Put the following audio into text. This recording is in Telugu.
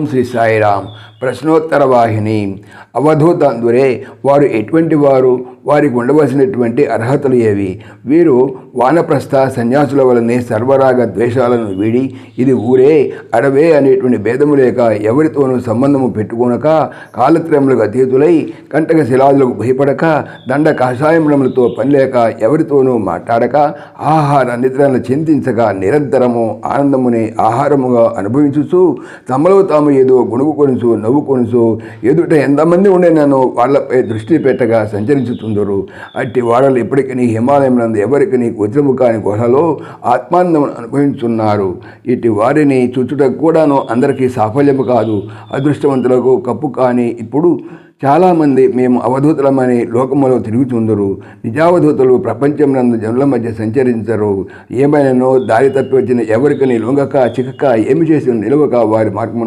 ఓం శ్రీ సాయిరామ్ ప్రశ్నోత్తర వాహిని అవధూతందురే. వారు ఎటువంటి వారు? వారికి ఉండవలసినటువంటి అర్హతలు ఏవి? వీరు వానప్రస్థ సన్యాసుల వలనే సర్వరాగ ద్వేషాలను వీడి ఇది ఊరే అడవే అనేటువంటి భేదము లేక ఎవరితోనూ సంబంధము పెట్టుకోనక కాలత్రయములకు అతీతులై కంటక శిలాదులకు భయపడక దండ కషాయములములతో పనిలేక ఎవరితోనూ మాట్లాడక ఆహార నిద్రను చింతించక నిరంతరము ఆనందముని ఆహారముగా అనుభవించుచు తమలో తాము ఏదో గుణుగు కొనుసు నవ్వు కొనుసు ఎదుట ఎంతమంది ఉండే నన్ను వాళ్ళపై దృష్టి పెట్టగా సంచరించుతుందరు అట్టి వాడలు ఇప్పటికీ నీ హిమాలయం నందు ఎవరికి నీ వజ్రము కాని గుహలో ఆత్మానందం అనుభవించున్నారు. ఇటు వారిని చుచ్చుటకు కూడాను అందరికీ సాఫల్యము కాదు. అదృష్టవంతులకు కప్పు కానీ ఇప్పుడు చాలామంది మేము అవధూతులమని లోకములో తిరుగుతుందరు నిజావధూతులు ప్రపంచం నందు జనుల మధ్య సంచరించరు. ఏమైనానో దారి తప్పి వచ్చిన ఎవరికని లొంగక చిక్కక ఏమి చేసి నిలవక వారి మార్గమున